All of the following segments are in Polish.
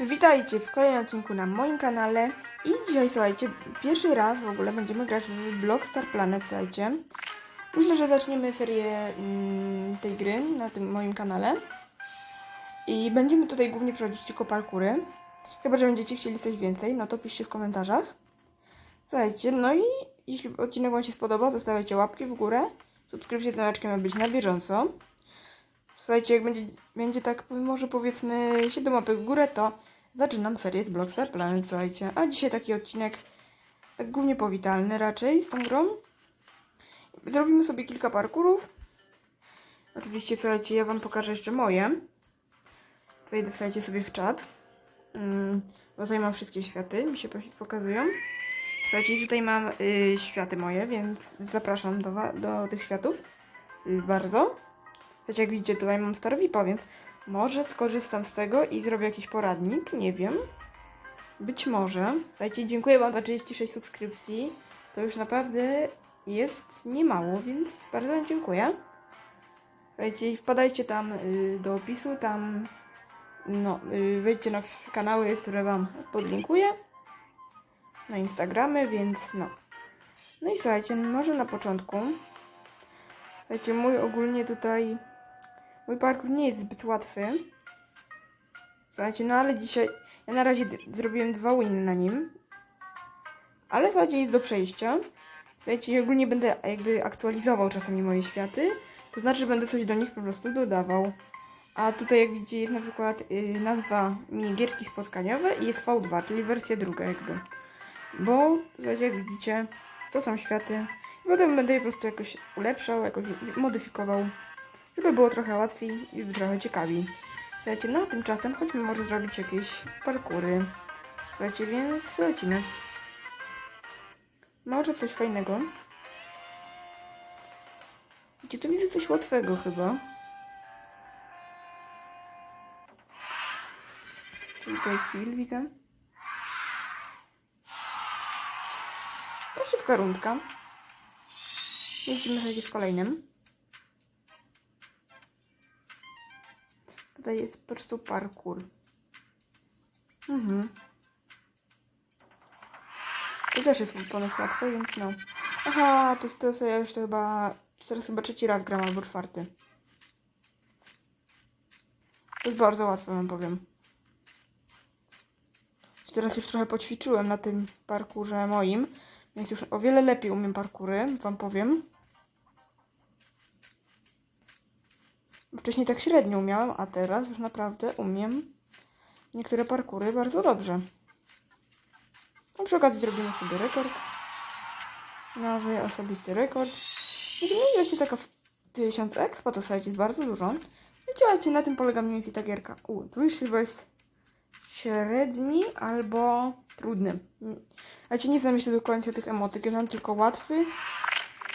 Witajcie w kolejnym odcinku na moim kanale i dzisiaj słuchajcie, pierwszy raz w ogóle będziemy grać w Block Star Planet, słuchajcie. Myślę, że zaczniemy serię mm, tej gry na tym moim kanale i będziemy tutaj głównie przechodzić tylko parkury. Chyba, że będziecie chcieli coś więcej, no to piszcie w komentarzach. Słuchajcie, no i jeśli odcinek Wam się spodoba, to stawiajcie łapki w górę. Subskrypcja z dzwoneczkiem ma być na bieżąco. Słuchajcie, jak będzie, będzie tak może powiedzmy 7 łapek w górę, to zaczynam serię z Blockstar słuchajcie. A dzisiaj taki odcinek tak głównie powitalny raczej z tą grą. Zrobimy sobie kilka parkurów. Oczywiście, słuchajcie, ja wam pokażę jeszcze moje. Wejdę, słuchajcie, sobie w czat. Mm, bo tutaj mam wszystkie światy, mi się po- pokazują. Słuchajcie, tutaj mam y, światy moje, więc zapraszam do, do tych światów y, bardzo. Choć jak widzicie, tutaj mam Star VIPa, więc może skorzystam z tego i zrobię jakiś poradnik, nie wiem. Być może. Słuchajcie, dziękuję Wam za 36 subskrypcji. To już naprawdę jest niemało, więc bardzo Wam dziękuję. Słuchajcie, wpadajcie tam y, do opisu, tam no, y, wejdźcie na kanały, które Wam podlinkuję. Na Instagramy, więc no. No i słuchajcie, może na początku. Słuchajcie, mój ogólnie tutaj Mój parkour nie jest zbyt łatwy. Słuchajcie, no ale dzisiaj ja na razie zrobiłem dwa winy na nim. Ale słuchajcie, jest do przejścia. Słuchajcie, ogólnie będę jakby aktualizował czasami moje światy. To znaczy, będę coś do nich po prostu dodawał. A tutaj jak widzicie jest na przykład y, nazwa minigierki spotkaniowe i jest V2, czyli wersja druga jakby. Bo słuchajcie, jak widzicie, to są światy. I potem będę je po prostu jakoś ulepszał, jakoś modyfikował żeby było trochę łatwiej i trochę ciekawiej. Słuchajcie, no a tymczasem chodźmy może zrobić jakieś parkury. Słuchajcie, więc lecimy. Może coś fajnego. Gdzie tu widzę coś łatwego chyba. Tutaj kill widzę. To szybka rundka. Jedziemy sobie z kolejnym. Tutaj jest po prostu parkour. Mhm. To też jest ponoć łatwe, więc no. Aha, to, to ja już to chyba. Teraz chyba trzeci raz gram albo czwarty. To jest bardzo łatwe, wam powiem. Teraz już trochę poćwiczyłem na tym parkurze moim, więc już o wiele lepiej umiem parkury, wam powiem. Wcześniej tak średnio umiałem, a teraz już naprawdę umiem niektóre parkury bardzo dobrze. No przy okazji zrobimy sobie rekord. Nowy osobisty rekord. I to jest jeszcze taka 1000 expa, to słuchajcie, jest bardzo dużo. Wiecie, na tym polega mniej więcej ta gierka. U, chyba jest średni albo trudny. Ja ci nie znam jeszcze do końca tych emotyk, ja znam tylko łatwy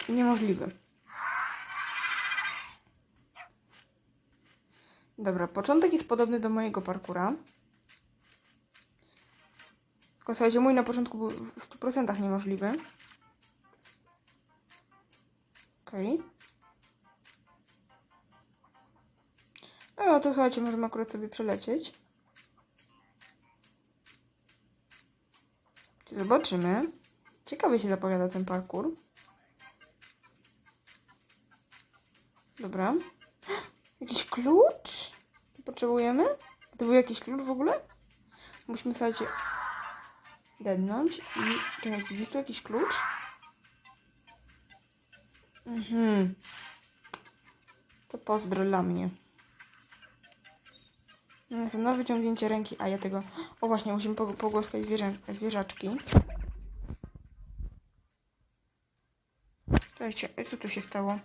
i niemożliwy. Dobra, początek jest podobny do mojego parkura. Tylko słuchajcie, mój na początku był w 100% niemożliwy. Okej. No to słuchajcie, możemy akurat sobie przelecieć. Zobaczymy. Ciekawie się zapowiada ten parkour. Dobra. Jakiś klucz? Potrzebujemy? To był jakiś klucz w ogóle? Musimy słuchajcie dednąć i czekajcie, jest tu jakiś klucz? Mhm. To pozdro dla mnie. No wyciągnięcie ręki, a ja tego... O właśnie, musimy pog- pogłaskać zwierzę... zwierzaczki. Słuchajcie, co tu się stało?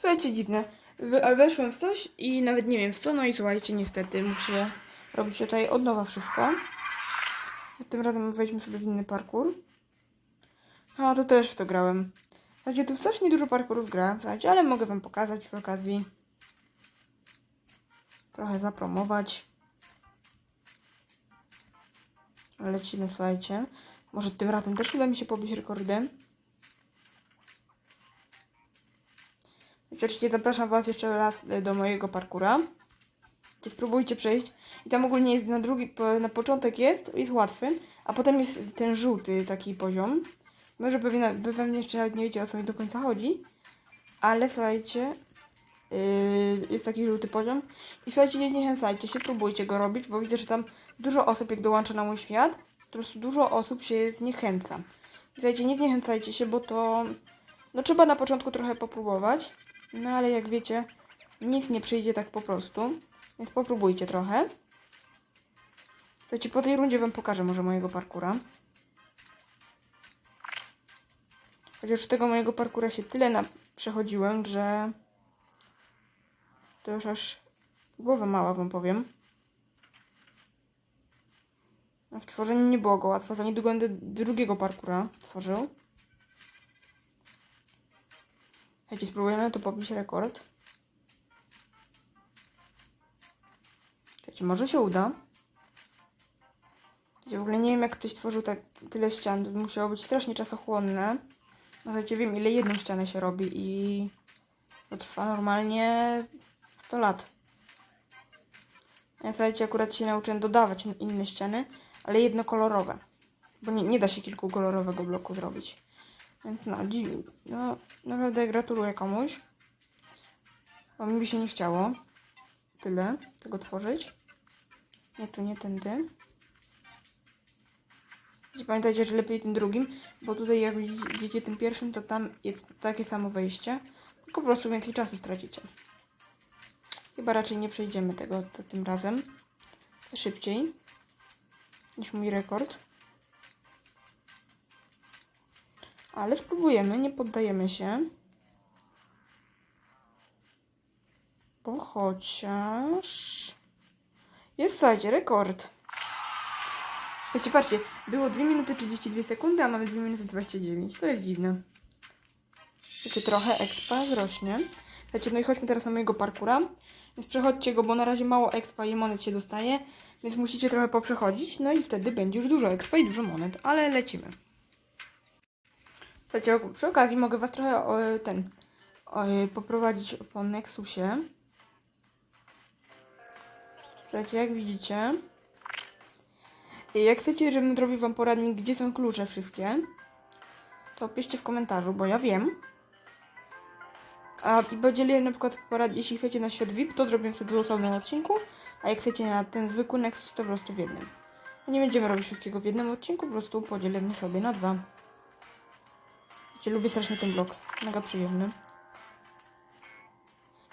Słuchajcie, dziwne. We- Weszłem w coś i nawet nie wiem w co, no i słuchajcie, niestety muszę robić tutaj od nowa wszystko. Tym razem wejdźmy sobie w inny parkour. A, to też w to grałem. Słuchajcie, tu strasznie dużo parkurów grałem, słuchajcie, ale mogę wam pokazać przy okazji. Trochę zapromować. Lecimy, słuchajcie. Może tym razem też uda mi się pobić rekordy. Oczywiście zapraszam Was jeszcze raz e, do mojego parkura. Gdzie spróbujcie przejść. I tam ogólnie jest na drugi, na początek jest, jest łatwy, a potem jest ten żółty taki poziom. Może pewnie, wy pewnie jeszcze nawet nie wiecie o co mi do końca chodzi, ale słuchajcie, yy, jest taki żółty poziom. I słuchajcie, nie zniechęcajcie się, próbujcie go robić, bo widzę, że tam dużo osób jak dołącza na mój świat, po prostu dużo osób się zniechęca. Słuchajcie, nie zniechęcajcie się, bo to no trzeba na początku trochę popróbować, no ale jak wiecie, nic nie przyjdzie tak po prostu, więc popróbujcie trochę. Słuchajcie, po tej rundzie wam pokażę może mojego parkura. Chociaż tego mojego parkura się tyle na przechodziłem, że to już aż głowa mała wam powiem. W tworzeniu nie było go łatwo, za niedługo będę drugiego parkura tworzył. Słuchajcie, spróbujemy tu pobić rekord. Słuchajcie, może się uda. Słuchajcie, w ogóle nie wiem jak ktoś tworzył tak tyle ścian, to musiało być strasznie czasochłonne. No słuchajcie, wiem ile jedną ścianę się robi i to trwa normalnie 100 lat. Ja słuchajcie, akurat się nauczyłem dodawać inne ściany, ale jednokolorowe. Bo nie, nie da się kilkukolorowego bloku zrobić. Więc no, dziwnie. No, naprawdę gratuluję komuś. Bo mi by się nie chciało tyle tego tworzyć. Nie tu, nie tędy. Pamiętajcie, że lepiej tym drugim, bo tutaj jak widzicie tym pierwszym, to tam jest takie samo wejście. Tylko po prostu więcej czasu stracicie. Chyba raczej nie przejdziemy tego tym razem. Szybciej niż mój rekord. Ale spróbujemy, nie poddajemy się. Bo chociaż... Jest, słuchajcie, rekord. Słuchajcie, patrzcie, było 2 minuty 32 sekundy, a mamy 2 minuty 29. To jest dziwne. Słuchajcie, trochę expa wzrośnie. Słuchajcie, no i chodźmy teraz na mojego parkura. Więc przechodźcie go, bo na razie mało expa i monet się dostaje. Więc musicie trochę poprzechodzić, no i wtedy będzie już dużo expa i dużo monet. Ale lecimy. Słuchajcie, przy okazji mogę Was trochę o, ten o, poprowadzić po Nexusie. Słuchajcie, jak widzicie, jak chcecie, żebym zrobił Wam poradnik, gdzie są klucze wszystkie, to piszcie w komentarzu, bo ja wiem. A i podzielę na przykład porad, jeśli chcecie na świat VIP, to zrobię wtedy w osobnym odcinku, a jak chcecie na ten zwykły Nexus, to po prostu w jednym. Nie będziemy robić wszystkiego w jednym odcinku, po prostu podzielimy sobie na dwa. Wiecie, lubię strasznie ten blok. Mega przyjemny.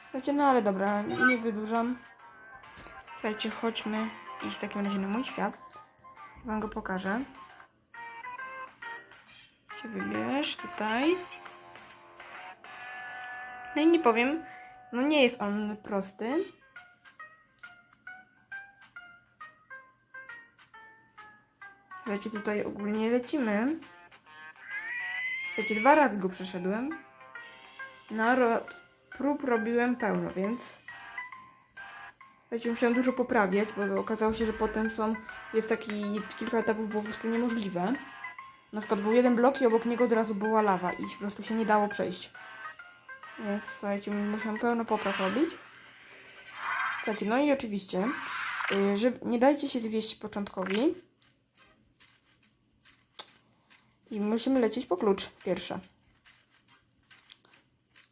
Słuchajcie, no ale dobra, nie wydłużam. Słuchajcie, chodźmy iść w takim razie na mój świat. Wam go pokażę. Się wybierz tutaj. No i nie powiem, no nie jest on prosty. Słuchajcie, tutaj ogólnie lecimy. Słuchajcie, dwa razy go przeszedłem. No, ro prób robiłem pełno, więc... Słuchajcie, musiałam dużo poprawiać, bo okazało się, że potem są... Jest taki... Kilka etapów było po prostu niemożliwe. Na przykład był jeden blok i obok niego od razu była lawa i po prostu się nie dało przejść. Więc słuchajcie, musiałam pełno popraw robić. Słuchajcie, no i oczywiście, yy, że nie dajcie się zwieść początkowi. I musimy lecieć po klucz pierwsze.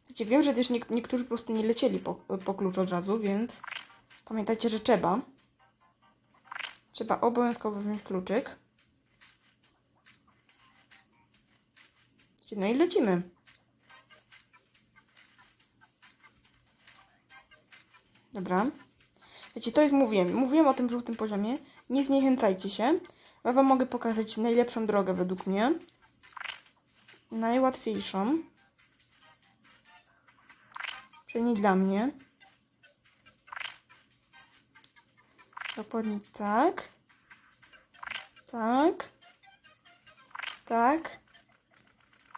Wiecie, wiem, że też niek niektórzy po prostu nie lecieli po, po klucz od razu, więc pamiętajcie, że trzeba. Trzeba obowiązkowo wziąć kluczyk. No i lecimy. Dobra. Wiecie, to jest, mówiłem, mówiłem o tym żółtym poziomie. Nie zniechęcajcie się. Ja Wam mogę pokazać najlepszą drogę według mnie. Najłatwiejszą. Przynajmniej dla mnie. Dokładnie tak. Tak. Tak.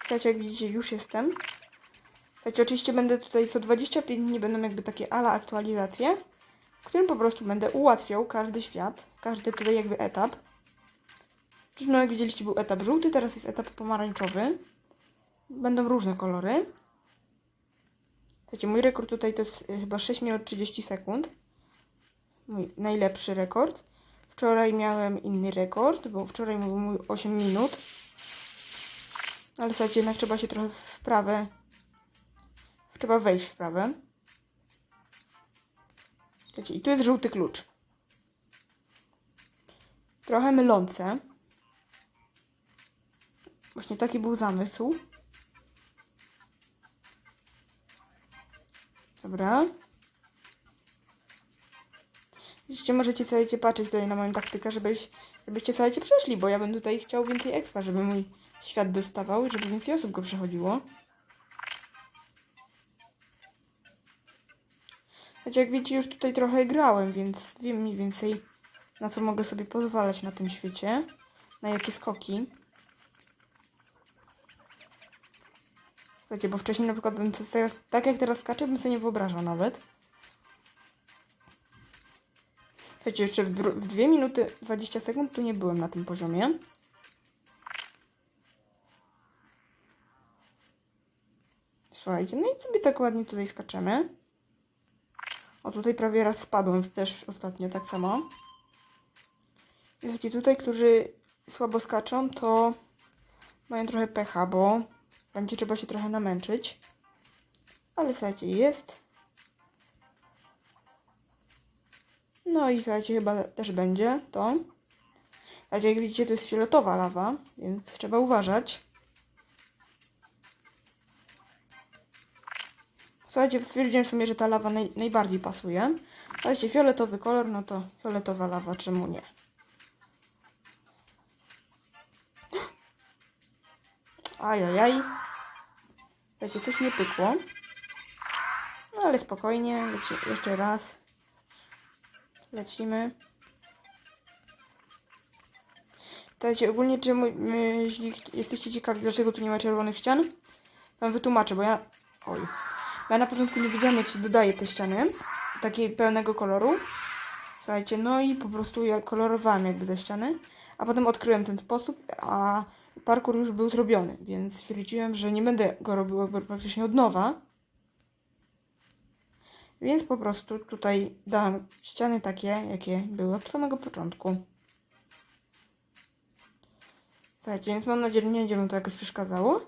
Słuchajcie, jak widzicie, już jestem. Słuchajcie, oczywiście będę tutaj co 25 dni będą jakby takie ala aktualizacje, w którym po prostu będę ułatwiał każdy świat, każdy tutaj jakby etap. Czyli no jak widzieliście był etap żółty, teraz jest etap pomarańczowy. Będą różne kolory. Słuchajcie, mój rekord tutaj to jest y, chyba 6 minut 30 sekund. mój najlepszy rekord. Wczoraj miałem inny rekord, bo wczoraj był mój 8 minut. Ale słuchajcie, jednak trzeba się trochę w prawę. Trzeba wejść w prawę. Słuchajcie, i tu jest żółty klucz. Trochę mylące. Właśnie taki był zamysł. Dobra. Widzicie, możecie sobie patrzeć tutaj na moją taktykę, żebyś, żebyście sobie przeszli, bo ja bym tutaj chciał więcej expa, żeby mój świat dostawał i żeby więcej osób go przechodziło. Choć jak widzicie, już tutaj trochę grałem, więc wiem mniej więcej na co mogę sobie pozwalać na tym świecie, na jakie skoki. Słuchajcie, bo wcześniej na przykład bym sobie, tak jak teraz skaczę, bym sobie nie wyobrażał nawet. Słuchajcie, jeszcze w, w 2 minuty 20 sekund tu nie byłem na tym poziomie. Słuchajcie, no i sobie tak ładnie tutaj skaczemy. O, tutaj prawie raz spadłem też ostatnio tak samo. I Słuchajcie, tutaj, którzy słabo skaczą, to mają trochę pecha, bo będzie trzeba się trochę namęczyć. Ale słuchajcie, jest. No i słuchajcie, chyba też będzie to. Słuchajcie, jak widzicie, to jest fioletowa lawa, więc trzeba uważać. Słuchajcie, stwierdziłem sobie, że ta lawa naj, najbardziej pasuje. Słuchajcie, fioletowy kolor, no to fioletowa lawa, czemu nie? Ajajaj. Słuchajcie, coś nie pykło. No ale spokojnie, leci, jeszcze raz. Lecimy. Słuchajcie, ogólnie, my, jeśli jesteście ciekawi, dlaczego tu nie ma czerwonych ścian, to wytłumaczę, bo ja... Oj. Ja na początku nie wiedziałam, jak się dodaje te ściany. Takiej pełnego koloru. Słuchajcie, no i po prostu ja kolorowałam jakby te ściany. A potem odkryłem ten sposób, a parkour już był zrobiony, więc stwierdziłem, że nie będę go robił jakby praktycznie od nowa. Więc po prostu tutaj dałam ściany takie, jakie były od samego początku. Słuchajcie, więc mam nadzieję, że nie będzie wam to jakoś przeszkadzało.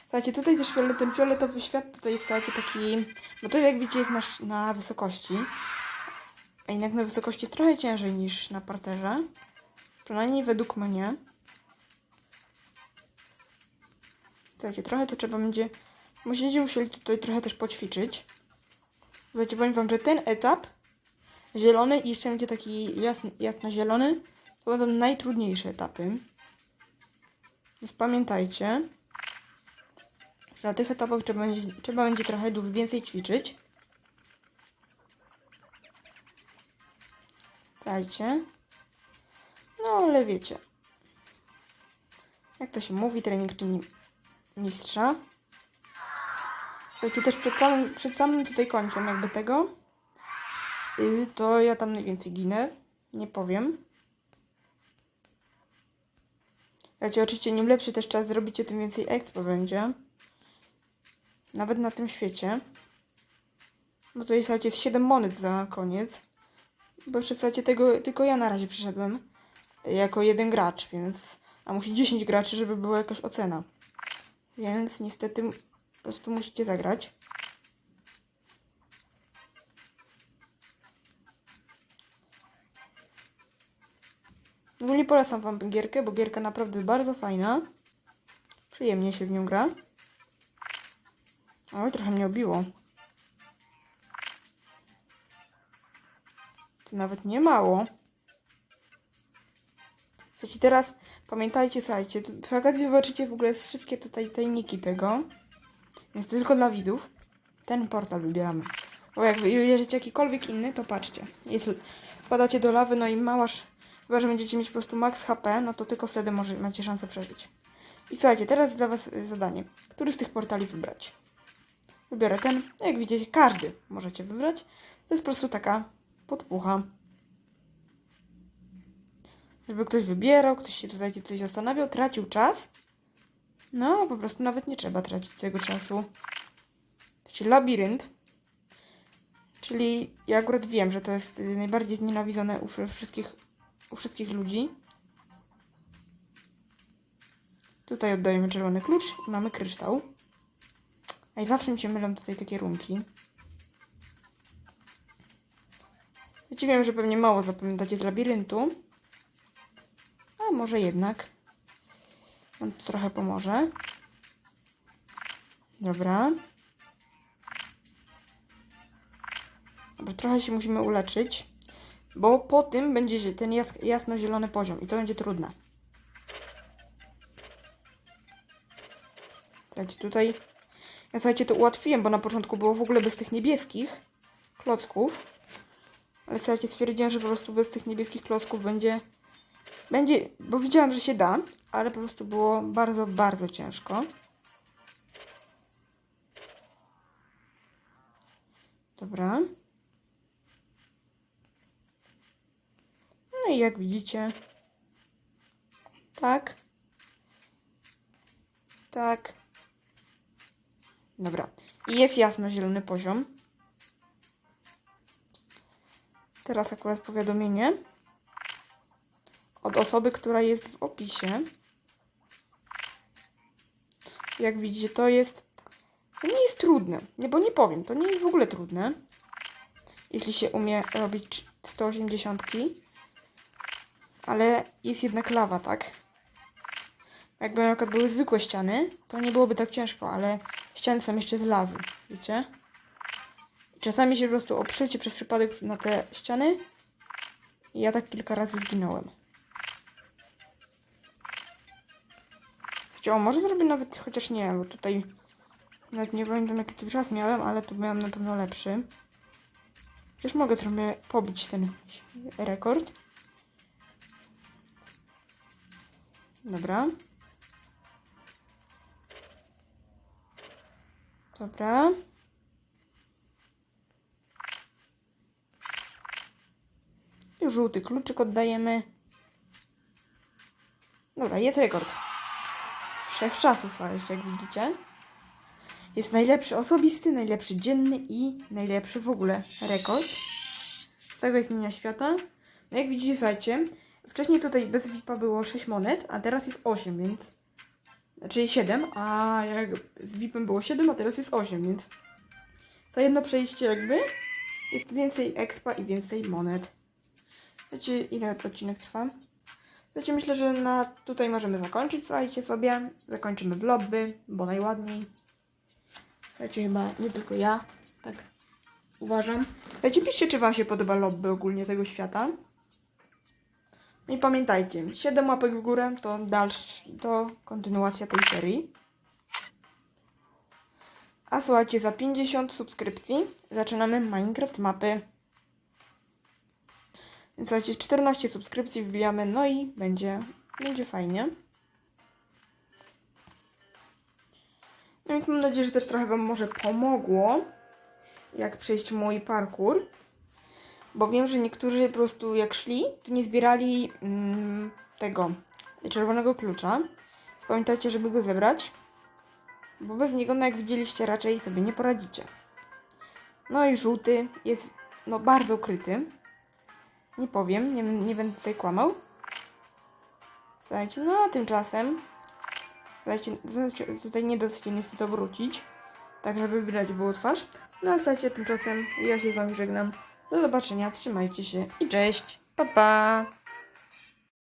Słuchajcie, tutaj też fiolet, ten fioletowy świat tutaj jest, taki... Bo to jak widzicie jest na, na wysokości. A jednak na wysokości trochę ciężej niż na parterze. Przynajmniej według mnie. Słuchajcie, trochę tu trzeba będzie... Będziecie musieli tutaj trochę też poćwiczyć. Słuchajcie, powiem wam, że ten etap zielony i jeszcze będzie taki jasno, jasno-zielony to będą najtrudniejsze etapy. Więc pamiętajcie, że na tych etapach trzeba będzie, trzeba będzie trochę więcej ćwiczyć. Dajcie. No ale wiecie. Jak to się mówi, trening czyni mistrza. Słuchajcie, też przed samym, przed samym tutaj końcem jakby tego, yy, to ja tam najwięcej ginę. Nie powiem. Słuchajcie, oczywiście im lepszy też czas zrobicie, tym więcej expo będzie. Nawet na tym świecie. Bo tutaj słuchajcie, jest 7 monet za koniec. Bo jeszcze słuchajcie, tego tylko ja na razie przyszedłem jako jeden gracz, więc. A musi 10 graczy, żeby była jakaś ocena. Więc niestety po prostu musicie zagrać. Ogólnie polecam wam gierkę, bo gierka naprawdę bardzo fajna. Przyjemnie się w nią gra. Oj, trochę mnie obiło. To nawet nie mało. Słuchajcie, teraz pamiętajcie, słuchajcie, okazji zobaczycie w ogóle wszystkie tutaj tajniki tego. Więc to tylko dla widzów. Ten portal wybieramy. Bo jak wybierzecie jakikolwiek inny, to patrzcie. Jeśli wpadacie do lawy, no i małaż, chyba że będziecie mieć po prostu max HP, no to tylko wtedy może, macie szansę przeżyć. I słuchajcie, teraz dla Was y, zadanie. Który z tych portali wybrać? Wybiorę ten. Jak widzicie, każdy możecie wybrać. To jest po prostu taka podpucha. Żeby ktoś wybierał, ktoś się tutaj coś zastanawiał, tracił czas. No, po prostu nawet nie trzeba tracić tego czasu. Czyli labirynt. Czyli ja akurat wiem, że to jest y, najbardziej znienawidzone u wszy- wszystkich, u wszystkich ludzi. Tutaj oddajemy czerwony klucz i mamy kryształ. A i zawsze mi się mylą tutaj te kierunki. Wiecie, wiem, że pewnie mało zapamiętacie z labiryntu. A może jednak. Nam to trochę pomoże. Dobra. Dobra, trochę się musimy uleczyć, bo po tym będzie ten jas jasno-zielony poziom i to będzie trudne. Słuchajcie, tutaj... Ja słuchajcie, to ułatwiłem, bo na początku było w ogóle bez tych niebieskich klocków. Ale słuchajcie, stwierdziłem, że po prostu bez tych niebieskich klocków będzie... Będzie... Bo widziałam, że się da, ale po prostu było bardzo, bardzo ciężko. Dobra. No i jak widzicie, tak, tak. Dobra. I jest jasno-zielony poziom. Teraz akurat powiadomienie od osoby, która jest w opisie. Jak widzicie, to jest. To nie jest trudne. Nie, bo nie powiem, to nie jest w ogóle trudne. Jeśli się umie robić 180. Ale jest jednak lawa, tak? Jakby na przykład były zwykłe ściany, to nie byłoby tak ciężko, ale ściany są jeszcze z lawy, wiecie? Czasami się po prostu oprzecie przez przypadek na te ściany i ja tak kilka razy zginąłem. Wiecie, o, może zrobię nawet, chociaż nie, bo tutaj nawet nie pamiętam jaki tu czas miałem, ale tu miałem na pewno lepszy. Przecież mogę trochę pobić ten rekord. Dobra. Dobra. Żółty kluczyk oddajemy. Dobra, jest rekord. Wszechczasów, słuchajcie, jak widzicie. Jest najlepszy osobisty, najlepszy dzienny i najlepszy w ogóle rekord. Z tego istnienia świata. No jak widzicie, słuchajcie, wcześniej tutaj bez VIP-a było 6 monet, a teraz jest 8, więc... Czyli 7, a jak z VIP-em było 7, a teraz jest 8, więc... Za jedno przejście jakby jest więcej expa i więcej monet. Wiecie, ile odcinek trwa? Wiecie, myślę, że na tutaj możemy zakończyć. Słuchajcie sobie, zakończymy lobby, bo najładniej. Słuchajcie, chyba nie tylko ja, tak uważam. Słuchajcie, piszcie, czy Wam się podoba lobby ogólnie tego świata. No I pamiętajcie, 7 łapek w górę to dalszy, to kontynuacja tej serii. A słuchajcie, za 50 subskrypcji zaczynamy Minecraft mapy. Słuchajcie, 14 subskrypcji wbijamy, no i będzie, będzie fajnie. No więc mam nadzieję, że też trochę Wam może pomogło, jak przejść mój parkour. Bo wiem, że niektórzy po prostu jak szli, to nie zbierali mm, tego czerwonego klucza. Pamiętajcie, żeby go zebrać. Bo bez niego, no jak widzieliście, raczej sobie nie poradzicie. No i żółty jest no bardzo ukryty. Nie powiem, nie, nie będę tutaj kłamał. Słuchajcie, no a tymczasem słuchajcie, tutaj nie da się niestety obrócić, tak żeby widać było twarz. No a słuchajcie, tymczasem ja się z wami żegnam. Do zobaczenia, trzymajcie się i cześć, pa pa!